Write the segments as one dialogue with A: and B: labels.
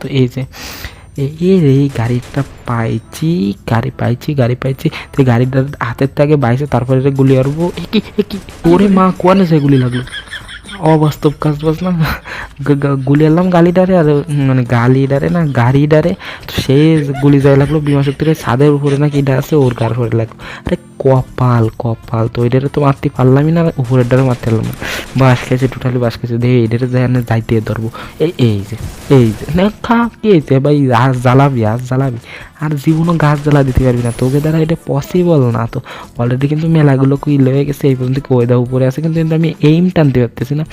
A: তো এই যে, এ- এই গাড়িটা পাইছি, গাড়ি পাইছি গাড়ি পাইছি, তো গাড়িটা হাতের থেকে বাইছে, তারপরে রে গুলি আরবো এ কি ওরে মা কোয়ানে সে গুলি লাগল। অবাস্তব কাজ না গুলি আনলাম গালিটারে আর মানে গালিটারে না গাড়িটারে তো সে গুলি যায় লাগল বিমা শক্তির ছাদের উপরে না কি আছে, ওর উপরে লাগল। আরে কপাল কপাল। তো ওইটারে তো মারতে পারলামই না উপরের ডারে মারতে পারলাম না। বাস খেয়েছে টোটালি বাস খেয়েছে। দেখে এইটারে যাই না যাইতে ধরবো। এই এই যে এই যে, না খা কি হয়েছে ভাই, হাঁস জ্বালাবি হাঁস জ্বালাবি। আর জীবনও গাছ জ্বালা দিতে পারবি না। তোকে দ্বারা এটা পসিবল না তো। অলরেডি কিন্তু মেলাগুলো কুই হয়ে গেছে, এই পর্যন্ত কয়দা উপরে আছে। কিন্তু আমি এইম টানতে পারতেছি না।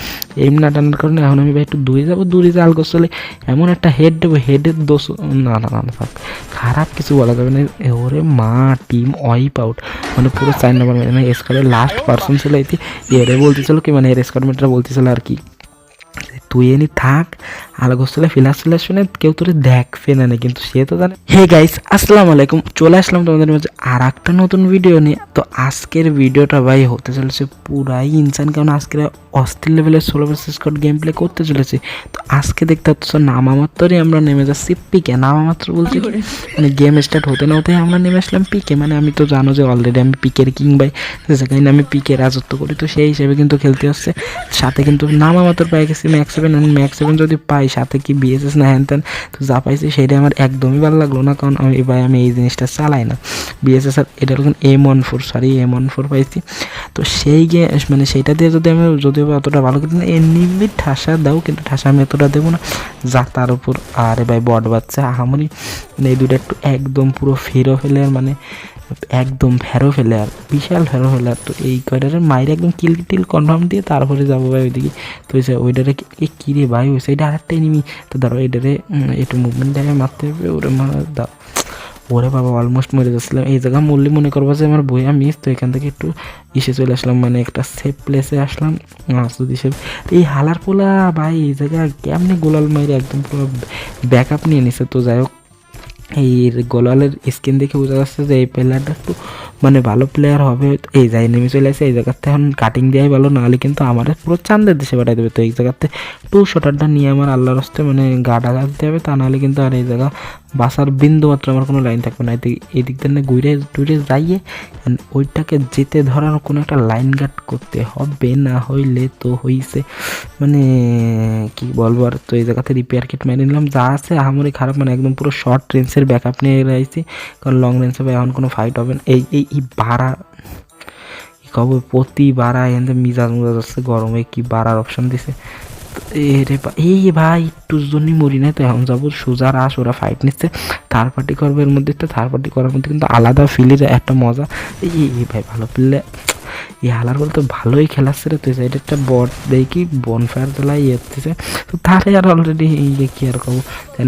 A: এইম না টানার কারণে এখন আমি ভাই একটু দূরে যাব, দূরে জাল করলে এমন একটা হেড দেবো হেডের দোষ, না না না খারাপ কিছু বলা যাবে না। ওরে মা টিম ওয়াইপ আউট মানে পুরো চার নম্বর মানে স্কোয়াডের লাস্ট পার্সন ছিল এটি এরে বলতেছিল কি মানে এর স্কোয়াডমেটরা বলতেছিল আর কি। তুই এনি থাক আলগোস্তলে ফিলাস ফিলাস শুনে কেউ তোরে দেখবে না কিন্তু সে তো জানে। হে গাইস আসসালামু আলাইকুম, চলে আসলাম তোমাদের মাঝে আর একটা নতুন ভিডিও নিয়ে। তো আজকের ভিডিওটা ভাই হতে চলেছে পুরাই ইনসান কারণ আজকের অস্থির লেভেলের ষোলো ভার্সেস স্কট গেম প্লে করতে চলেছে। তো আজকে দেখতে পাচ্ছ নামামাত্রই আমরা নেমে যাচ্ছি পিকে নামামাত্র বলছি? মানে গেম স্টার্ট হতে না হতে আমরা নেমে আসলাম পিকে মানে আমি তো জানো যে অলরেডি আমি পিকের কিং ভাই সেখানে আমি পিকে রাজত্ব করি, তো সেই হিসেবে কিন্তু খেলতে হচ্ছে সাথে কিন্তু নামা মাত্র গেছি ম্যাক্স সেভেন ম্যাক্স সেভেন যদি পাই, সাথে কি বিএসএস না হ্যান ত্যান, তো যা পাইছি সেটা আমার একদমই ভালো লাগল না, কারণ আমি ভাই আমি এই জিনিসটা চালাই না। বিএসএস আর এটা হলো M one four sorry M one four পাইছি। তো সেই গে মানে সেইটা দিয়ে যদি আমি, যদিও অতটা ভালো করি না এমনি ঠাসা দাও, কিন্তু ঠাসা আমি এতটা দেবো না। যা তার উপর, আরে ভাই বট বাচ্চা, আহামরি। মানে এই দুটো একটু একদম পুরো ফেরো ফেলে মানে একদম ফেরো ফেলে আর বিশাল ফেরো ফেলে আর। তো এই কয়টারে মায়ের একদম কিল টিল কনফার্ম দিয়ে তারপরে যাব ভাই ওইদিকে। তো ওইটারে কি- রে ভাই? হয়েছে এটা আরেকটা এনিমি তো ধরো এইটারে উম, একটু মুভমেন্ট দেখে মারতে হবে ওরে মারা দাও ওরে বাবা অলমোস্ট মরে যাচ্ছিলাম। এই জায়গা মরলে মনে করব যে আমার বইয়া মিস তো এখান থেকে একটু ইসে চলে আসলাম মানে একটা সেফ প্লেসে আসলাম। মাসুদ হিসেবে এই হালার পোলা ভাই এই জায়গা কেমনি গোলাল মাইরে একদম পুরো ব্যাক আপ নিয়ে নিছে। তো যাই হোক এই গোলালের স্কিন দেখে বোঝা যাচ্ছে যে এই প্লেয়ারটা একটু মানে ভালো প্লেয়ার হবে। এই জায়গায় নেমে চলে আসে, এই জায়গাতে এখন কাটিং দেওয়াই ভালো, নাহলে কিন্তু আমার পুরো চান্দের দেশে পাঠাই দেবে। তো এই জায়গাতে টু শটারটা নিয়ে আমার আল্লাহর হস্তে মানে গাটা দিতে হবে, তা নাহলে কিন্তু আর এই জায়গা বাসার বিন্দু মাত্র আমার কোনো লাইন থাকবে না। এই দিক থেকে ঘুরে, টুরে যাইয়ে ওইটাকে যেতে ধরার কোনো একটা লাইন গার্ড করতে হবে, না হইলে তো হইছে। মানে কি বলব আর, তো এই জায়গাতে রিপেয়ার কিট মেরে নিলাম, যা আছে আমারই খারাপ মানে একদম পুরো শর্ট রেঞ্জের ব্যাকআপ নিয়ে রাখছি কারণ লং রেঞ্জে ভাই এখন কোনো ফাইট হবে না। এই এই বাড়া, কি খবর প্রতি বাড়া এখান মিজাজ মুজাজ আসছে গরমে কি বাড়ার অপশন দিছে। এই ভাই একটুর জন্যই মরি নাই তো, এখন যাব সোজা রাস, ওরা ফাইট নিচ্ছে। থার্ড পার্টি করবে এর মধ্যে তো থার্ড পার্টি করার মধ্যে কিন্তু আলাদা ফিলের একটা মজা। এই ভাই, ভালো প্লে এই হালার বলতে ভালোই খেলাচ্ছে রে, তুই এটা একটা বট দেখি বন ফায়ার তোলাই ইয়ে হচ্ছে তো তাহলে আর অলরেডি ইয়ে কি আর কব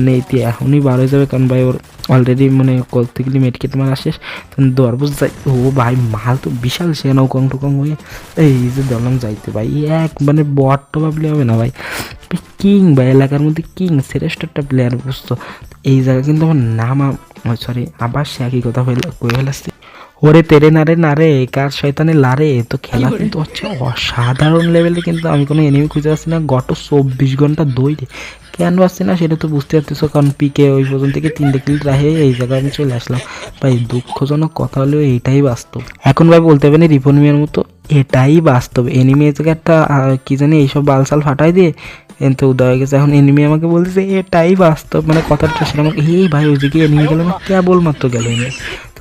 A: নেই তুই এখনই বার হয়ে যাবে, কারণ ভাই ওর অলরেডি মানে করতে গেলে মেডিকেট মারা শেষ তখন দরবুজ যাই, ও ভাই মাল তো বিশাল সে নৌকং টুকং হয়ে এই যে দলং যাইতে, ভাই এক মানে বট তো ভাবলে হবে না ভাই। কিং ভাই, এলাকার মধ্যে কিং, শ্রেষ্ঠ একটা প্লেয়ার বুঝতো এই জায়গা কিন্তু আমার নাম সরি আবার সে একই কথা হয়ে ফেলাচ্ছে। ওরে তেরে নারে নারে কার শয়তানে লারে? তো খেলা কিন্তু হচ্ছে অসাধারণ লেভেলে কিন্তু আমি কোনো এনিমি খুঁজে পাচ্ছি না। গত চব্বিশ ঘণ্টা দৌড়ে কেন পাচ্ছি না সেটা তো বুঝতে পারতেছো কারণ পিকে ওই পর্যন্ত থেকে তিনটে কিল রাহে এই জায়গায় আমি চলে আসলাম। ভাই দুঃখজনক কথা হলেও এইটাই বাস্তব। এখন ভাই বলতে হবে না রিপোনিমের মতো এটাই বাস্তব। এনিমি এই একটা কি জানি এইসব বালসাল ফাটাই দিয়ে কিন্তু উদয় হয়ে গেছে। এখন এনিমি আমাকে বলতেছে এটাই বাস্তব। মানে কথাটা আমাকে এই ভাই ওইদিকে এনিমি গেল না কেবলমাত্র গেল এনিমি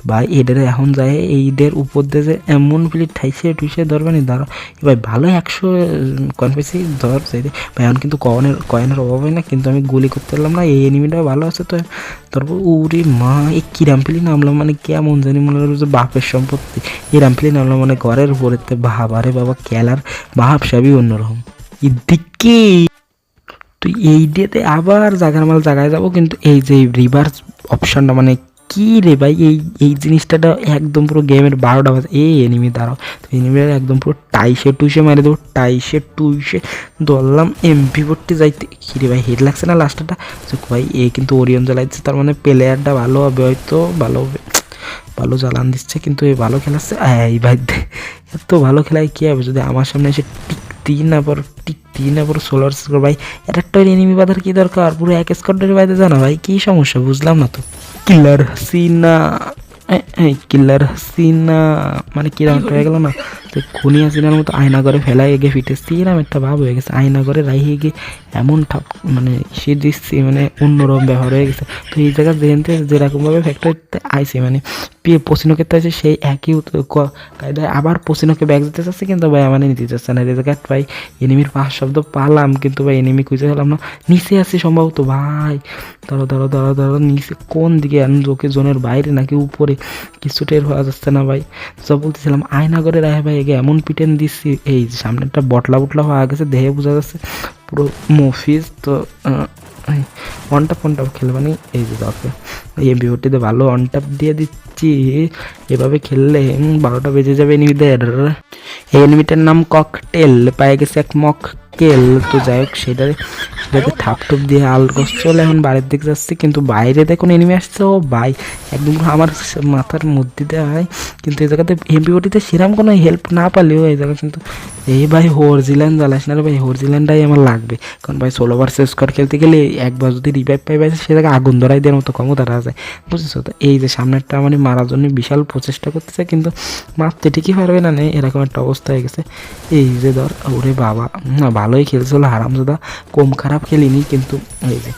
A: ভাই এদের এখন যায় এইদের উপর দিয়ে যে এমন প্লেট ঠাইছে টুইসে ধরবে না? ধরো ভাই ভালো একশো কনফেসি ধর চাইতে ভাই এখন কিন্তু কয়েনের কয়েনের অভাব হয় না, কিন্তু আমি গুলি করতে পারলাম না, এই এনিমিটা ভালো আছে তো। তারপর উরে মা এই কিরামপিলি নামলাম মানে কেমন জানি মনে হলো যে বাপের সম্পত্তি। এই রামপিলি নামলাম মানে ঘরের উপরেতে ভাব আরে বাবা খেলার ভাব সবই অন্যরকম। এদিকে তুই এই ডেতে আবার জাগার মাল জায়গায় যাব, কিন্তু এই যে রিভার্স অপশনটা মানে কি রে ভাই? এই এই জিনিসটা একদম পুরো গেমের বারোটা বাজে। এই এনিমি দাঁড়াও। তো এনিমিটা একদম পুরো টাইসে, টুইসে মারে দেবো, টাইসে, টুইসে। ধরলাম এমপি ভর্তি যাইতে। কি রে ভাই হেড লাগছে না লাস্টটা ভাই, এ কিন্তু ওরিয়ন জ্বালাইছে তার মানে প্লেয়ারটা ভালো হবে হয়তো, ভালো হবে। ভালো জ্বালান দিচ্ছে, কিন্তু এ ভালো খেলাচ্ছে। এই ভাই, এত ভালো খেলায় কী হবে? যদি আমার সামনে এসে টিকতে তিন আবার টিক তিন আবার সোলার স্কোর ভাই একটা এনিমি বাঁধার কি দরকার? পুরো এক স্কোয়াডের বাইরে জানা ভাই, কি সমস্যা বুঝলাম না তো। কিলার হাসিনা কিলার হাসিনা মানে কীরকম হয়ে গেল না? তো খুনি হাসিনার মতো আয়না করে ফেলাই গিয়ে ফিটে। সিরাম একটা ভাব হয়ে গেছে, আয়না করে রাইহে গিয়ে এমন মানে সে দিচ্ছি মানে অন্যরকম ব্যবহার হয়ে গেছে। তো এই জায়গায় যেহেতু যেরকমভাবে ফ্যাক্টরিতে আইসে মানে পিয়ে পসিনোকে তো আছে, সেই একই কায়দায় আবার পসিনোকে ব্যাগ দিতে চাচ্ছে, কিন্তু ভাই আমার নিতে চাচ্ছে না। এই জায়গায় ভাই এনিমির পাঁচ শব্দ পালাম, কিন্তু ভাই এনিমি খুঁজে পেলাম না। নিচে আছে সম্ভবত ভাই। ধরো ধরো ধরো ধরো, নিচে কোন দিকে ওকে জোনের বাইরে নাকি উপরে, কিছু টের হওয়া যাচ্ছে না ভাই। সব বলতেছিলাম, আয়না করে রায় ভাই এগে এমন পিটেন দিচ্ছি এই যে সামনে একটা বটলা বটলা হয়ে গেছে, দেহে বোঝা যাচ্ছে পুরো মফিজ, তো ওয়ান টাপ ওয়ান টাপ খেলে মানে এই যে দরকার এই বিওটিতে ভালো ওয়ান দিয়ে দিচ্ছি, এভাবে খেললে বারোটা বেজে যাবে এনিমিদের। এই এনিমিটার নাম ককটেল, পায়ে গেছে এক মককেল তো যাই হোক সেটাতে থাপ টুপ দিয়ে আলগস চলে, এখন বাড়ির দিকে যাচ্ছে, কিন্তু বাইরে দেখুন এনিমি আসছে, ও ভাই একদম আমার মাথার মধ্যে দেওয়া হয় কিন্তু এই জায়গাতে এমপিওটিতে সেরকম কোনো হেল্প না পারলেও এই জায়গায় কিন্তু এই ভাই হরজিল্যান্ড জ্বালাস না রে ভাই, হরজিল্যান্ডটাই আমার লাগবে। কারণ ভাই ষোলো শেষ করে খেলতে গেলে একবার যদি রিভাইভ পাই পাই সে জায়গায় আগুন ধরাই দেওয়ার মতো ক্ষমতা আছে বুঝেছ তো? এই যে সামনেরটা মানে মারার জন্য বিশাল প্রচেষ্টা করতেছে, কিন্তু মারতে ঠিকই পারবে না নেই এরকম একটা অবস্থা হয়ে গেছে। এই যে ধর, ওরে বাবা, না ভালোই খেলছিল, হারামজাদা কম খারাপ খেলিনি, কিন্তু এই যে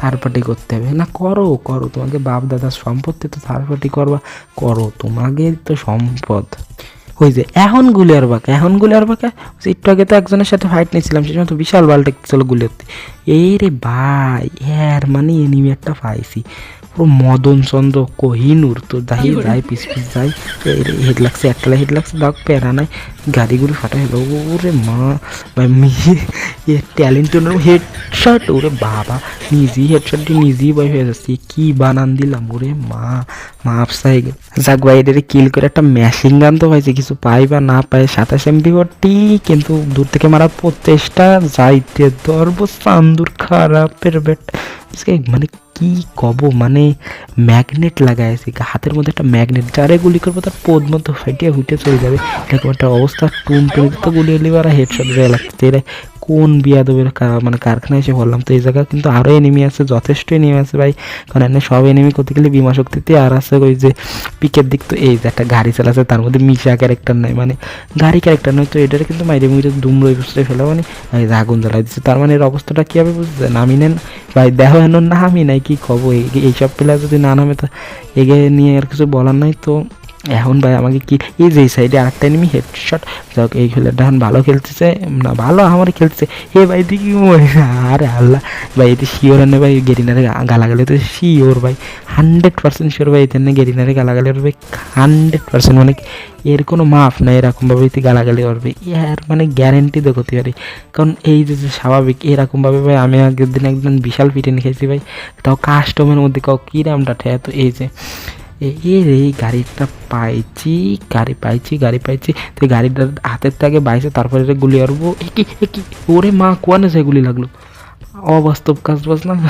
A: থার্ড পার্টি করতে হবে। না, করো করো, তোমাকে বাপ দাদার সম্পত্তি তো থার্ড পার্টি করবা, করো তোমাকে তো সম্পদ। ওই যে, এখন গুলিয়ার বাঁকা, এখন গুলিয়ার বাঁকা, ওই একটু আগে তো একজনের সাথে ফাইট নিয়েছিলাম, সেই সময় তো বিশাল বালটা ছিল গুলিয়াতে এই রে ভাই হ্যাঁ মানে এনিমি একটা পাইছি। পুরো মদন চন্দ্র কোহিনুর তো যাই যাই পিস পিস যাই হেড লাগছে একটা হেড লাগছে দাও প্যারা নাই। গাড়িগুলো ফাটা হলো ওরে মা। ভাই মেয়ে ট্যালেন্ট হেড শট ওরে বাবা। নিজেই হেড দিয়ে নিজেই ভাই হয়ে যাচ্ছে কী বানান দিলাম ওরে মা। মা আপসাই যাক ভাই এদের কিল করে একটা মেশিন গান তো পাইছে কিছু পাই বা না পাই, সাতাশ এমপি ফোরটি কিন্তু দূর থেকে মারার প্রচেষ্টা যাইতে ধরবো চান্দুর খারাপের বেট। মানে কি কব মানে ম্যাগনেট লাগাইছে হাতের মধ্যে একটা ম্যাগনেট যারে গুলি করব তার পদ মতো ফেটে হুটে চলে যাবে। এরকম একটা অবস্থা টুম টুম তো গুলি এলি আর হেডশট দেওয়া লাগছে কোন বিয়াদবের মানে কারখানায় এসে বললাম তো এই জায়গায় কিন্তু আরও এনিমি আছে, যথেষ্ট এনিমি আছে ভাই। কারণ এনে সব এনিমি করতে গেলে বিমা শক্তিতে আর আছে ওই যে পিকের দিক। তো এই যে একটা গাড়ি চালাচ্ছে তার মধ্যে মিশা ক্যারেক্টার নাই মানে গাড়ি ক্যারেক্টার নয় তো এটার কিন্তু মাইরে মুইরে দুমড়ে বুঝতে ফেলে মানে আগুন জ্বালাই দিচ্ছে তার মানে এর অবস্থাটা কী হবে বুঝছেন নামি নেন। ভাই, দেহ হেন নামি নাই, কী এই- এইসব প্লেয়ার যদি না নামে তো এগে নিয়ে আর কিছু বলার নাই। তো এখন ভাই আমাকে কি, এই যে এই সাইডে আরেকটা এনিমি হেডশট যাক, এই খেলাটা এখন ভালো খেলতেছে, না ভালো আমার খেলতেছে। হে ভাই দেখি আরে আল্লাহ, ভাই, এতে শিওর এনে ভাই, গেরিনারে গালাগালি তো শিওর ভাই হান্ড্রেড পার্সেন্ট শিওর ভাই, এতে গেরিনারে গালাগালি করবে হান্ড্রেড পার্সেন্ট মানে এর কোনো মাফ নাই এরকমভাবে এতে গালাগালি করবে ইয়ার মানে গ্যারেন্টি তো করতে পারি কারণ এই যে স্বাভাবিক, এরকমভাবে ভাই, আমি আগের দিন একদিন বিশাল পিটেন খেয়েছি ভাই, তাও কাস্টমের মধ্যে কাউ কিরামটা ঠেয়া, তো এই যে এ- এ রে, এই গাড়িটা পাইছি, গাড়ি পাইছি গাড়ি পাইছি। তো এই গাড়িটা হাতের থেকে বাইছে, তারপরে গুলি আরবো কি কি? ওরে মা কোয়ানে সে গুলি লাগল? অবাস্তব কাজ বাজ না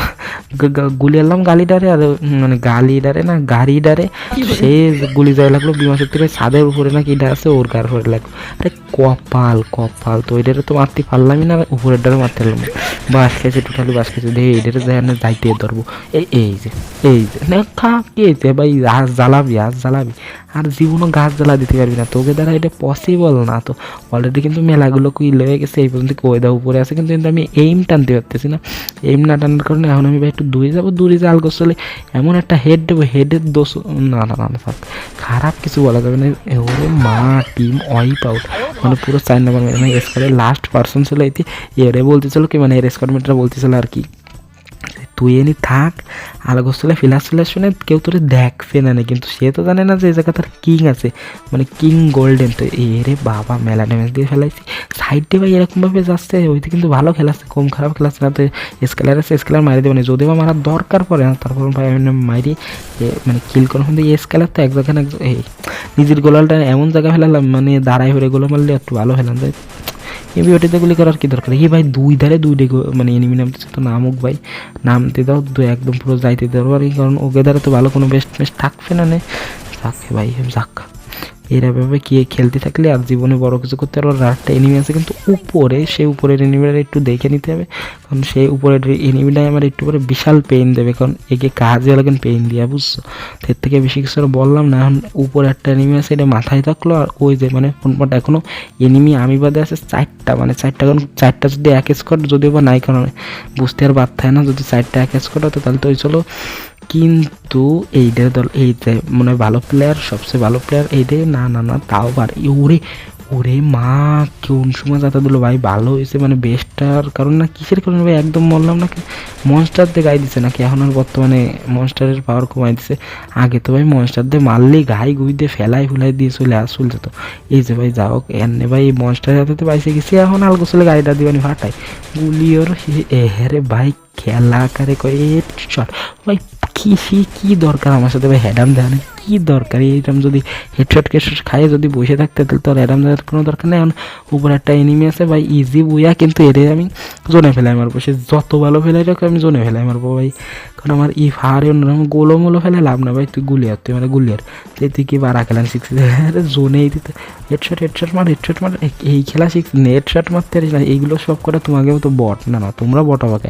A: গ- গ- গুলি গালিডারে আর মানে গালি ডারে না গাড়ি ডারে সে গুলি যায় লাগল বিমা ভাই ছাদের উপরে না কিটা আছে ওর গার উপরে লাগল। আরে কপাল কপাল তো ওইটারে তো মারতে পারলামই না উপরের ডারে মারতে পারলাম। বাস খেয়েছে টোটালি বাস খেয়েছে। দেখে এটারে যাই না যাইতে ধরবো। এই এই যে এই যে না খা কি ভাই আজ জ্বালাবি আজ জ্বালাবি। আর জীবনও গাছ জ্বালা দিতে পারবি না। তোকে দ্বারা এটা পসিবল না তো। অলরেডি কিন্তু মেলাগুলো কুইল হয়ে গেছে এই পর্যন্ত কয়দা উপরে আছে কিন্তু কিন্তু আমি এইম টানতে পারতেছি না। না টানার কারণে এখন আমি ভাই একটু দূরে যাব, দূরে জাল গোসলে এমন একটা হেড দেবো হেডের দোষ, না না না না, থাক, খারাপ কিছু বলা যাবে না ওরে মা টিম ওয়াইপ আউট মানে পুরো চার নাম্বার মানে লাস্ট পার্সন ছিল এতে এরে বলতেছিল কি মানে এর স্কোয়ারমেটরা বলতেছিল আর কি। তুই এনি থাক আলগোস্তলে ফিলাস ফিলাস শুনে কেউ তোরে দেখছে না কিন্তু সে তো জানে না যে এই জায়গা তার কিং আছে। মানে কিং গোল্ডেন তো এরে বাবা, মেলা ড্যামেজ দিয়ে ফেলাইছি। সাইড ভাই এরকমভাবে যাচ্ছে ওইতে কিন্তু ভালো খেলাচ্ছে, কম খারাপ খেলাচ্ছে না তো স্কেলার আছে, স্কেলার মারি দেবে না। যদি বা মারার দরকার পড়ে না, তারপর ভাই মারি মানে কিল করার কিন্তু এই স্কেলার তো এক জায়গায় নিজের গোলালটা এমন জায়গায় ফেলালাম মানে দাঁড়াই হয়ে গোলা মারলে একটু ভালো ফেলাম তাই এমনি ওটিতে গুলি করার কি দরকার? এই ভাই দুই ধারে দুই ডেকে মানে এনিমি নামতেছে তো নামুক ভাই, নামতে দাও, দু একদম পুরো যাইতে দাও। আর কি কারণ ওকে ধারে তো ভালো কোনো বেস্ট মেস্ট থাকবে না নে? যাক ভাই, যাক। এরভাবে কি খেলতে থাকলে আর জীবনে বড় কিছু করতে পারব আর একটা এনিমি আছে কিন্তু উপরে সে উপরের এনিমিটা একটু দেখে নিতে হবে। কারণ সেই উপরের এনিমিটাই আমার একটু করে বিশাল পেইন দেবে। কারণ একে কাজে লাগেন পেইন দিয়া, বুঝছ? এর থেকে বেশি কিছু বললাম না। এখন উপরে একটা এনিমি আছে, এটা মাথায় থাকল। আর ওই যে মানে কোনপাট এখনও এনিমি আমি বাদে আছে চারটা। মানে চারটা, কারণ চারটা যদি এক স্কট যদিও বা নাই, কারণ বুঝতে আর বাদ থাকে না। যদি চারটা এক স্কট হতো, তাহলে তো ওই চলো কিন্তু এইটার দল এইটা মানে ভালো প্লেয়ার সবচেয়ে ভালো প্লেয়ার এইটাই না না না, তাও পারে। ওরে ওরে মা, কোন সময় যাতা দিল ভাই? ভালো হয়েছে মানে বেস্টার কারণ না কিসের কারণে ভাই? একদম বললাম নাকি মনস্টার দিয়ে গাই দিছে নাকি? এখন আর বর্তমানে মনস্টারের পাওয়ার কমাই দিছে। আগে তো ভাই মনস্টার দিয়ে মারলেই গাই গুই দিয়ে ফেলাই ফুলাই দিয়ে চলে আস চলছে তো এই যে ভাই যাও এনে ভাই মনস্টারের হাতে তো গেছে, এখন আলগো চলে গাড়িটা দিবানি ফাটাই গুলি ওর এ হ্যারে ভাই, খেলা আকারে কয় শট ভাই কি সে কি দরকার আমার সাথে? ভাই হ্যাডাম নেই। কি দরকার? এইরকম যদি হেডশট কেশট খাইয়ে যদি বসে থাকতে, তাহলে তো আর হ্যাডাম কোনো দরকার নেই। এখন উপরে একটা এনিমি আছে ভাই ইজি বুয়া, কিন্তু এরে আমি জোনে ফেলাই মারবো। সে যত ভালো ফেলাই রাখো আমি জোনে ফেলাই মারবো ভাই। কারণ আমার ই ফারে অন্যরকম গোলো মোলো ফেলে লাভ না ভাই। তুই গুলিয়ার, তুই মানে গুলিয়ার। তুই তুই কি বারা খেলেন শিখছিস আরে জোনেই দিতে। হেডশট হেডশট মার হেডশট মার। এই- খেলা শিখছি হেডশট মারতে পারিস না এইগুলো সব করে তোমাকেও তো বট না না, তোমরা বট আমাকে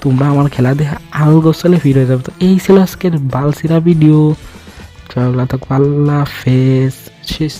A: তোমরা আমার খেলা দেখে আল গোসলে ফিরে যাবে। তো এই ছিল আজকের বালসিরা ভিডিও চলো তো পাল্লা ফেস শেষ